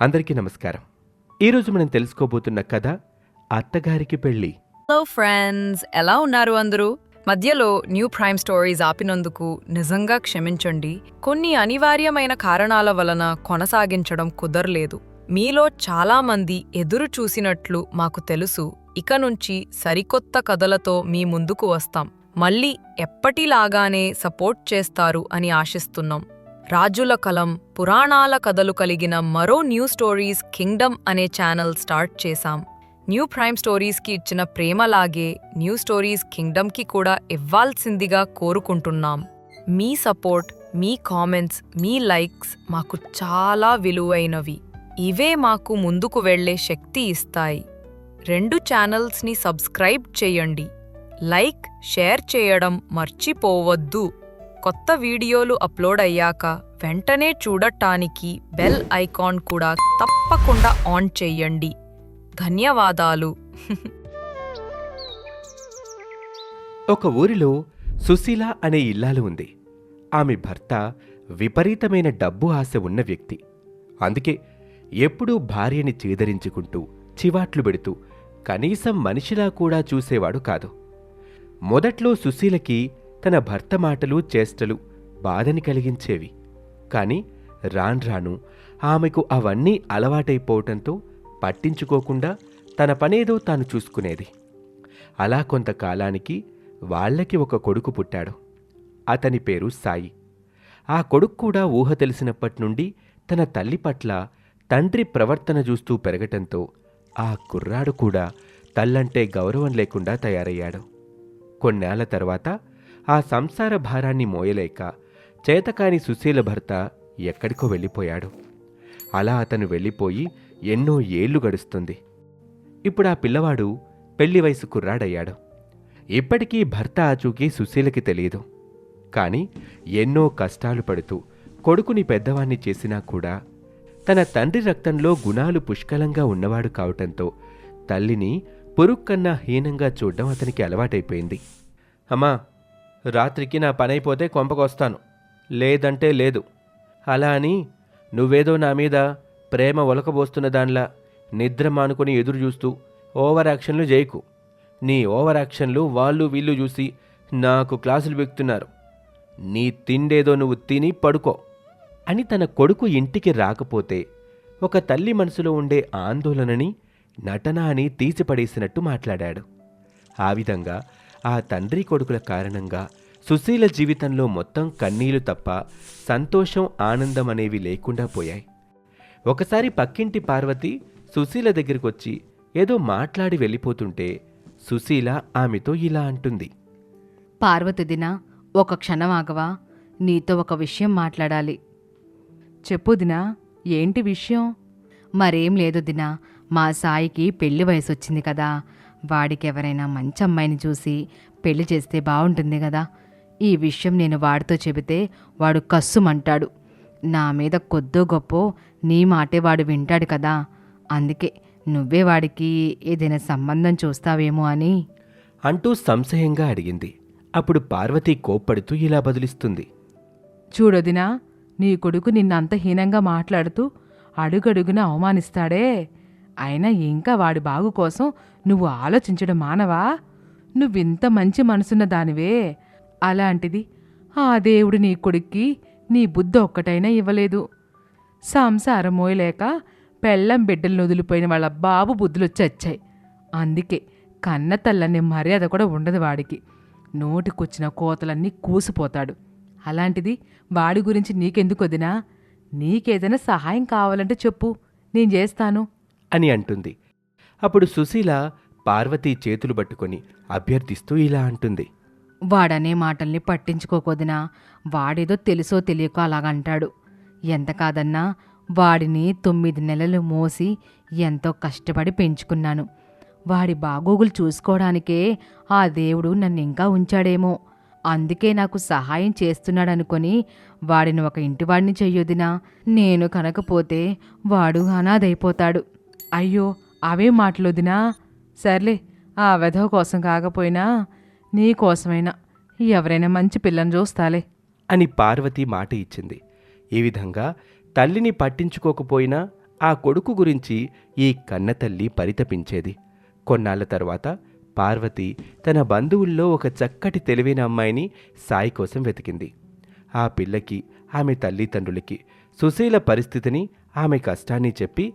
అందరికీ నమస్కారం. ఈరోజు మనం తెలుసుకోబోతున్న కథ అత్తగారికి పెళ్ళి. హలో ఫ్రెండ్స్ ఎలా ఉన్నారు అందరూ? మధ్యలో న్యూ ప్రైమ్ స్టోరీస్ ఆపినందుకు నిజంగా క్షమించండి. కొన్ని అనివార్యమైన కారణాల వలన కొనసాగించడం కుదరలేదు. మీలో చాలామంది ఎదురు చూసినట్లు మాకు తెలుసు. ఇక నుంచి సరికొత్త కథలతో మీ ముందుకు వస్తాం. మళ్ళీ ఎప్పటిలాగానే సపోర్ట్ చేస్తారు అని ఆశిస్తున్నాం. రాజుల కలం పురాణాల కథలు కలిగిన మరో న్యూ స్టోరీస్ కింగ్డమ్ అనే ఛానల్ స్టార్ట్ చేశాం. న్యూ ప్రైమ్ స్టోరీస్కి ఇచ్చిన ప్రేమలాగే న్యూ స్టోరీస్ కింగ్డమ్కి కూడా ఇవ్వాల్సిందిగా కోరుకుంటున్నాం. మీ సపోర్ట్ మీ కామెంట్స్ మీ లైక్స్ మాకు చాలా విలువైనవి. ఇవే మాకు ముందుకు వెళ్ళే శక్తి ఇస్తాయి. రెండు ఛానల్స్ని సబ్స్క్రైబ్ చేయండి. లైక్ షేర్ చేయడం మర్చిపోవద్దు. కొత్త వీడియోలు అప్లోడ్ అయ్యాక వెంటనే చూడటానికి బెల్ ఐకాన్ కూడా తప్పకుండా ఆన్ చేయండి. ధన్యవాదాలు. ఒక ఊరిలో సుశీల అనే ఇల్లాలు ఉంది. ఆమె భర్త విపరీతమైన డబ్బు ఆశ ఉన్న వ్యక్తి. అందుకే ఎప్పుడూ భార్యని చీదరించుకుంటూ చివాట్లు పెడుతూ కనీసం మనిషిలా కూడా చూసేవాడు కాదు. మొదట్లో సుశీలకి తన భర్త మాటలు చేష్టలు బాధని కలిగించేవి. కాని రాన్రాను ఆమెకు అవన్నీ అలవాటైపోవటంతో పట్టించుకోకుండా తన పనేదో తాను చూసుకునేది. అలా కొంతకాలానికి వాళ్ళకి ఒక కొడుకు పుట్టాడు. అతని పేరు సాయి. ఆ కొడుకు కూడా ఊహ తెలిసినప్పటి నుండి తన తల్లి పట్ల తండ్రి ప్రవర్తన చూస్తూ పెరగటంతో ఆ కుర్రాడు కూడా తల్లంటే గౌరవం లేకుండా తయారయ్యాడు. కొన్నేళ్ళ తర్వాత ఆ సంసార భారాన్ని మోయలేక చేతకాని సుశీల భర్త ఎక్కడికో వెళ్ళిపోయాడు. అలా అతను వెళ్ళిపోయి ఎన్నో ఏళ్ళు గడుస్తుంది. ఇప్పుడు ఆ పిల్లవాడు పెళ్ళి వయసు కుర్రాడయ్యాడు. ఇప్పటికీ భర్త ఆచూకీ సుశీలకి తెలియదు కాని ఎన్నో కష్టాలు పడుతూ కొడుకుని పెద్దవాణ్ణి చేసినా కూడా తన తండ్రి రక్తంలో గుణాలు పుష్కలంగా ఉన్నవాడు కావటంతో తల్లిని పురుక్కన్నా హీనంగా చూడడం అతనికి అలవాటైపోయింది. అమ్మా రాత్రికి నా పనైపోతే కొంపకొస్తాను. లేదంటే లేదు. అలా అని నువ్వేదో నా మీద ప్రేమ ఒలకబోస్తున్న దానిలా నిద్ర మానుకొని ఎదురు చూస్తూ ఓవర్ యాక్షన్లు చేయకు నీ ఓవర్ యాక్షన్లు వాళ్ళు వీళ్ళు చూసి నాకు క్లాసులు పెక్తున్నారు నీ తిండేదో నువ్వు తిని పడుకో అని తన కొడుకు ఇంటికి రాకపోతే ఒక తల్లి మనసులో ఉండే ఆందోళనని నటన అని తీసిపడేసినట్టు మాట్లాడాడు. ఆ విధంగా ఆ తండ్రి కొడుకుల కారణంగా సుశీల జీవితంలో మొత్తం కన్నీళ్ళు తప్ప సంతోషం ఆనందం అనేవి లేకుండా పోయాయి. ఒకసారి పక్కింటి పార్వతి సుశీల దగ్గరికొచ్చి ఏదో మాట్లాడి వెళ్ళిపోతుంటే సుశీల ఆమెతో ఇలా అంటుంది. పార్వతిదిన ఒక క్షణం ఆగవా నీతో ఒక విషయం మాట్లాడాలి. చెప్పు దినా ఏంటి విషయం? మరేం లేదు దినా మా సాయికి పెళ్ళి వయసు వచ్చింది కదా వాడికి ఎవరైనా మంచి అమ్మాయిని చూసి పెళ్ళి చేస్తే బాగుంటుంది కదా ఈ విషయం నేను వాడితో చెబితే వాడు కస్సుమంటాడు. నా మీద కొద్దో గొప్పో నీ మాటే వాడు వింటాడు కదా. అందుకే నువ్వే వాడికి ఏదైనా సంబంధం చూస్తావేమో అని. అంటూ సంశయంగా అడిగింది. అప్పుడు పార్వతి కోప్పడుతూ ఇలా బదులిస్తుంది. చూడొదినా నీ కొడుకు నిన్నంత హీనంగా మాట్లాడుతూ అడుగడుగున అవమానిస్తాడే. అయినా ఇంకా వాడి బాగు కోసం నువ్వు ఆలోచించడం మానవా? నువ్వింత మంచి మనసున్న దానివే. అలాంటిది ఆ దేవుడు నీ కొడుక్కి నీ బుద్ధ ఒక్కటైనా ఇవ్వలేదు. సంసారం మోయలేక పెళ్ళం బిడ్డలు వదిలిపోయిన వాళ్ళ బాబు బుద్ధులు వచ్చాయి అందుకే కన్న తల్లనే మర్యాద కూడా ఉండదు వాడికి. నోటికొచ్చిన కోతలన్నీ కూసిపోతాడు. అలాంటిది వాడి గురించి నీకెందుకు వదినా? నీకేదైనా సహాయం కావాలంటే చెప్పు. నేను చేస్తాను. అని అంటుంది. అప్పుడు సుశీల పార్వతి చేతులు పట్టుకొని అభ్యర్థిస్తూ ఇలా అంటుంది. వాడనే మాటల్ని పట్టించుకోకొదినా వాడేదో తెలుసో తెలియకో అలాగంటాడు. ఎంత కాదన్నా వాడిని తొమ్మిది నెలలు మోసి ఎంతో కష్టపడి పెంచుకున్నాను. వాడి బాగోగులు చూసుకోవడానికే ఆ దేవుడు నన్ను ఇంకా ఉంచాడేమో. అందుకే నాకు సహాయం చేస్తున్నాడనుకొని వాడిని ఒక ఇంటివాడిని చెయ్యొదినా నేను కనకపోతే వాడు అనాథైపోతాడు. అయ్యో అవే మాటలొదినా? సర్లే ఆ వెధవ కోసం కాకపోయినా నీ కోసమైనా ఎవరైనా మంచి పిల్లని చూస్తాలే. అని పార్వతి మాట ఇచ్చింది. ఈ విధంగా తల్లిని పట్టించుకోకపోయినా ఆ కొడుకు గురించి ఈ కన్నతల్లి పరితపించేది. కొన్నాళ్ళ తర్వాత పార్వతి తన బంధువుల్లో ఒక చక్కటి తెలివైన అమ్మాయిని సాయి కోసం వెతికింది. ఆ పిల్లకి ఆమె తల్లిదండ్రులకి సుశీల పరిస్థితిని ఆమె కష్టాన్ని చెప్పి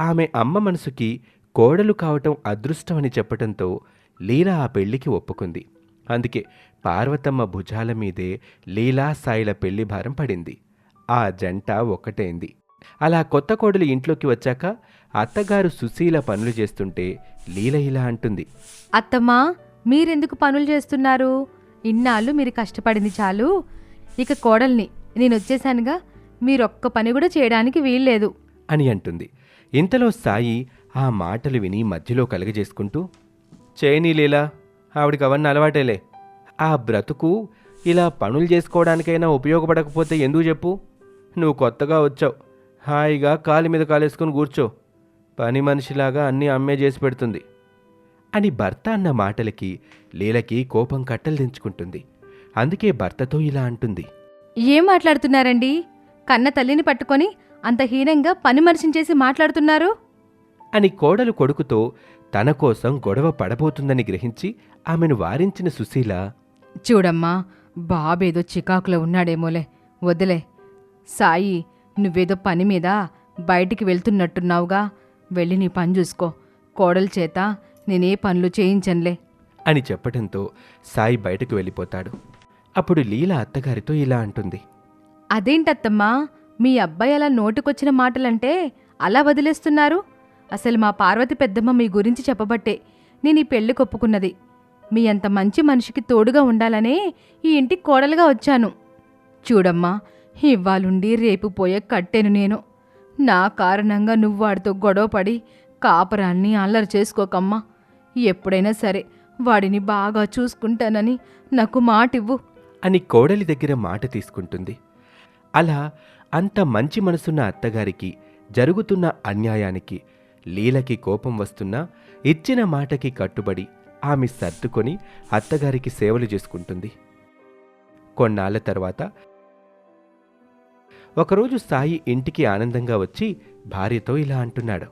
ఆమె అమ్మ మనసుకి కోడలు కావటం అదృష్టమని చెప్పటంతో లీల ఆ పెళ్ళికి ఒప్పుకుంది. అందుకే పార్వతమ్మ భుజాల మీదే లీలా సాయిల పెళ్ళి భారం పడింది. ఆ జంట ఒక్కటైంది. అలా కొత్త కోడలు ఇంట్లోకి వచ్చాక అత్తగారు సుశీల పనులు చేస్తుంటే లీల ఇలా అంటుంది. అత్తమ్మా మీరెందుకు పనులు చేస్తున్నారు? ఇన్నాళ్ళు మీరు కష్టపడింది చాలు. ఇక కోడల్ని నేను వచ్చేసానుగా మీరొక్క పని కూడా చేయడానికి వీల్లేదు. అని అంటుంది. ఇంతలో సాయి ఆ మాటలు విని మధ్యలో కలుగజేసుకుంటూ చేయనీ లీలా ఆవిడికి అవన్నీ అలవాటేలే. ఆ బ్రతుకు ఇలా పనులు చేసుకోవడానికైనా ఉపయోగపడకపోతే ఎందుకు చెప్పు? నువ్వు కొత్తగా వచ్చావు. హాయిగా కాలి మీద కాలేసుకుని కూర్చో. పని మనిషిలాగా అన్నీ అమ్మే చేసి పెడుతుంది. అని భర్త అన్న మాటలకి లీలకి కోపం కట్టలు దించుకుంటుంది అందుకే భర్తతో ఇలా అంటుంది. ఏం మాట్లాడుతున్నారండి? కన్న తల్లిని పట్టుకొని అంత హీనంగా పని మనిషిని చేసి మాట్లాడుతున్నారు? అని కోడలు కొడుకుతో తన కోసం గొడవ పడబోతుందని గ్రహించి ఆమెను వారించిన సుశీల చూడమ్మా బాబేదో చికాకులో ఉన్నాడేమోలే. వదిలే సాయి నువ్వేదో పని మీద బయటికి వెళ్తున్నట్టున్నావుగా. వెళ్ళి నీ పని చూసుకో. కోడల చేత నేనే పనులు చేయించనులే. అని చెప్పటంతో సాయి బయటకు వెళ్ళిపోతాడు. అప్పుడు లీల అత్తగారితో ఇలా అంటుంది. అదేంటత్తమ్మా? మీ అబ్బాయి అలా నోటికొచ్చిన మాటలంటే అలా వదిలేస్తున్నారు? అసలు మా పార్వతి పెద్దమ్మ మీ గురించి చెప్పబట్టే నేను ఈ పెళ్ళి కొప్పుకున్నది. మీ అంత మంచి మనిషికి తోడుగా ఉండాలనే ఈ ఇంటికి కోడలుగా వచ్చాను. చూడమ్మా ఇవ్వాలుండి రేపు పోయే కట్టెను నేను. నా కారణంగా నువ్వు వాడితో గొడవపడి కాపరాన్ని అల్లరి చేసుకోకమ్మా. ఎప్పుడైనా సరే వాడిని బాగా చూసుకుంటానని నాకు మాటివ్వు. అని కోడలి దగ్గర మాట తీసుకుంటుంది. అలా అంత మంచి మనసున్న అత్తగారికి జరుగుతున్న అన్యాయానికి లీలకి కోపం వస్తున్నా ఇచ్చిన మాటకి కట్టుబడి ఆమె సర్దుకొని అత్తగారికి సేవలు చేసుకుంటుంది. కొన్నాళ్ళ తర్వాత ఒకరోజు సాయి ఇంటికి ఆనందంగా వచ్చి భార్యతో ఇలా అంటున్నాడు.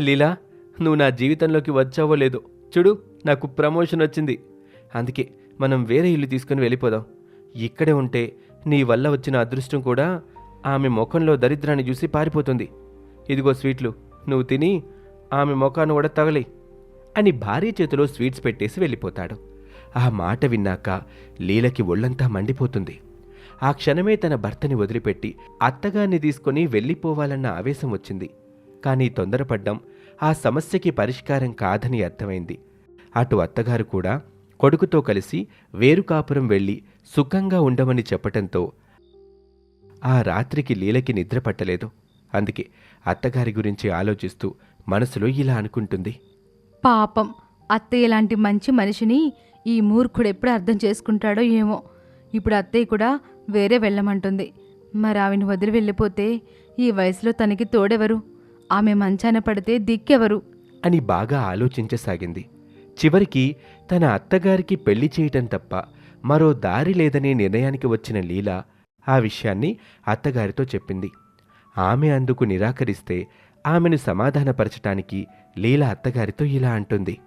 లీలా నువ్వు నా జీవితంలోకి వచ్చావో లేదో చూడు నాకు ప్రమోషన్ వచ్చింది. అందుకే మనం వేరే ఇల్లు తీసుకుని వెళ్ళిపోదాం. ఇక్కడే ఉంటే నీ వల్ల వచ్చిన అదృష్టం కూడా ఆమె ముఖంలో దరిద్రాన్ని చూసి పారిపోతుంది. ఇదిగో స్వీట్లు నువ్వు తిని ఆమె ముఖాన్ని కూడా తగలి అని భార్య చేతిలో స్వీట్స్ పెట్టేసి వెళ్ళిపోతాడు. ఆ మాట విన్నాక లీలకి ఒళ్ళంతా మండిపోతుంది. ఆ క్షణమే తన భర్తని వదిలిపెట్టి అత్తగారిని తీసుకొని వెళ్ళిపోవాలన్న ఆవేశం వచ్చింది. కానీ తొందరపడ్డం ఆ సమస్యకి పరిష్కారం కాదని అర్థమైంది. అటు అత్తగారు కూడా కొడుకుతో కలిసి వేరు కాపురం వెళ్ళి సుఖంగా ఉండమని చెప్పటంతో ఆ రాత్రికి లీలకి నిద్ర పట్టలేదు. అందుకే అత్తగారి గురించి ఆలోచిస్తూ మనసులో ఇలా అనుకుంటుంది. పాపం అత్తయ్య లాంటి మంచి మనిషిని ఈ మూర్ఖుడు ఎప్పుడు అర్థం చేసుకుంటాడో ఏమో. ఇప్పుడు అత్తయ్య కూడా వేరే వెళ్ళమంటుంది. మరి ఆమెను వదిలి వెళ్ళిపోతే ఈ వయసులో తనకి తోడెవరు? ఆమె మంచాన పడితే దిక్కెవరు? అని బాగా ఆలోచించసాగింది. చివరికి తన అత్తగారికి పెళ్ళి చేయటం తప్ప మరో దారి లేదనే నిర్ణయానికి వచ్చిన లీల ఆ విషయాన్ని అత్తగారితో చెప్పింది. ఆమె అందుకు నిరాకరిస్తే ఆమెను సమాధానపరచటానికి లీల అత్తగారితో ఇలా అంటుంది.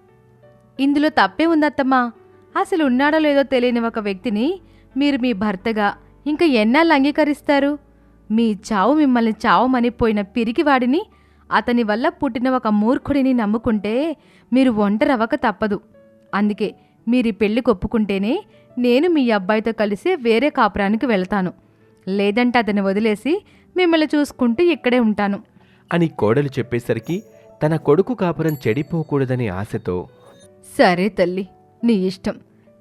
ఇందులో తప్పే ఉందత్తమ్మా. అసలు ఉన్నాడో లేదో తెలియని ఒక వ్యక్తిని మీరు మీ భర్తగా ఇంకా ఎన్నాళ్ళు అంగీకరిస్తారు? మీ చావు మిమ్మల్ని చావమని పోయిన పిరికివాడిని అతని వల్ల పుట్టిన ఒక మూర్ఖుడిని నమ్ముకుంటే మీరు ఒంటరవ్వక తప్పదు. అందుకే మీరు పెళ్ళి కొప్పుకుంటేనే నేను మీ అబ్బాయితో కలిసి వేరే కాపురానికి వెళ్తాను. లేదంటే అతన్ని వదిలేసి మిమ్మల్ని చూసుకుంటూ ఇక్కడే ఉంటాను. అని కోడలు చెప్పేసరికి తన కొడుకు కాపురం చెడిపోకూడదనే ఆశతో సరే తల్లి నీ ఇష్టం.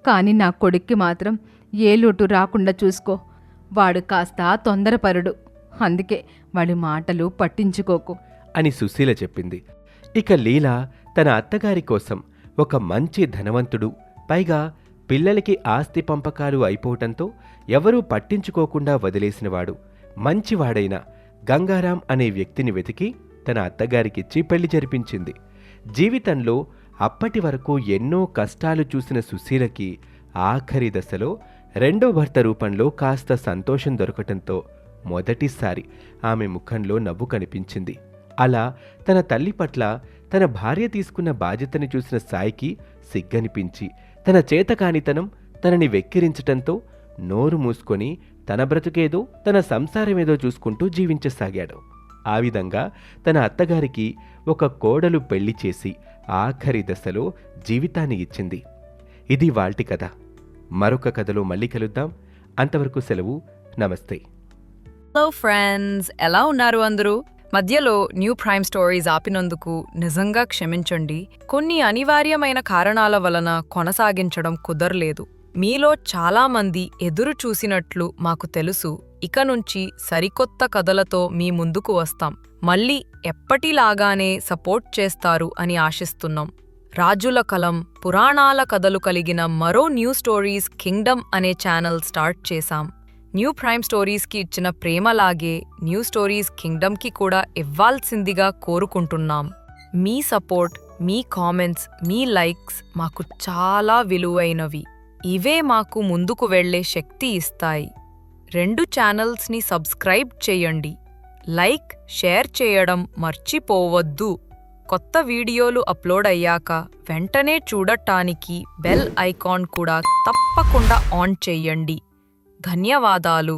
కానీ నా కొడుక్కి మాత్రం ఏ లోటు రాకుండా చూసుకో. వాడు కాస్త తొందరపరుడు. అందుకే వాడి మాటలు పట్టించుకోకు. అని సుశీల చెప్పింది. ఇక లీల తన అత్తగారి కోసం ఒక మంచి ధనవంతుడు పైగా పిల్లలకి ఆస్తి పంపకాలు అయిపోవటంతో ఎవరూ పట్టించుకోకుండా వదిలేసినవాడు మంచివాడైన గంగారాం అనే వ్యక్తిని వెతికి తన అత్తగారికిచ్చి పెళ్ళి జరిపించింది. జీవితంలో అప్పటి వరకు ఎన్నో కష్టాలు చూసిన సుశీలకి ఆఖరి దశలో రెండో భర్త రూపంలో కాస్త సంతోషం దొరకటంతో మొదటిసారి ఆమె ముఖంలో నవ్వు కనిపించింది. అలా తన తల్లి పట్ల తన భార్య తీసుకున్న బాధ్యతని చూసిన సాయికి సిగ్గనిపించి తన చేతకానితనం తనని వెక్కిరించటంతో నోరు మూసుకొని తన బ్రతుకేదో తన సంసారమేదో చూసుకుంటూ జీవించసాగాడు. ఆ విధంగా తన అత్తగారికి ఒక కోడలు పెళ్ళి చేసి ఆఖరి దశలో జీవితాన్ని ఇచ్చింది. ఇది వాల్టి కథ. మరొక కథలో మళ్ళీ కలుద్దాం. అంతవరకు సెలవు. నమస్తే. హలో ఫ్రెండ్స్ ఎలా ఉన్నారు అందరూ? మధ్యలో న్యూ ప్రైమ్ స్టోరీస్ ఆపినందుకు నిజంగా క్షమించండి. కొన్ని అనివార్యమైన కారణాల వలన కొనసాగించడం కుదరలేదు. మీలో చాలా మంది ఎదురు చూసినట్లు మాకు తెలుసు. ఇక నుంచి సరికొత్త కథలతో మీ ముందుకు వస్తాం. మళ్ళీ ఎప్పటిలాగానే సపోర్ట్ చేస్తారు అని ఆశిస్తున్నాం. రాజుల కలం పురాణాల కథలు కలిగిన మరో న్యూ స్టోరీస్ కింగ్డమ్ అనే ఛానల్ స్టార్ట్ చేశాం. న్యూ ప్రైమ్ స్టోరీస్కి ఇచ్చిన ప్రేమలాగే న్యూ స్టోరీస్ కింగ్డమ్కి కూడా ఇవ్వాల్సిందిగా కోరుకుంటున్నాం. మీ సపోర్ట్ మీ కామెంట్స్ మీ లైక్స్ మాకు చాలా విలువైనవి. ఇవే మాకు ముందుకు వెళ్ళే శక్తి ఇస్తాయి. రెండు ఛానల్స్ని సబ్స్క్రైబ్ చేయండి. లైక్ షేర్ చేయడం మర్చిపోవద్దు. కొత్త వీడియోలు అప్లోడ్ అయ్యాక వెంటనే చూడటానికి బెల్ ఐకాన్ కూడా తప్పకుండా ఆన్ చేయండి. ధన్యవాదాలు.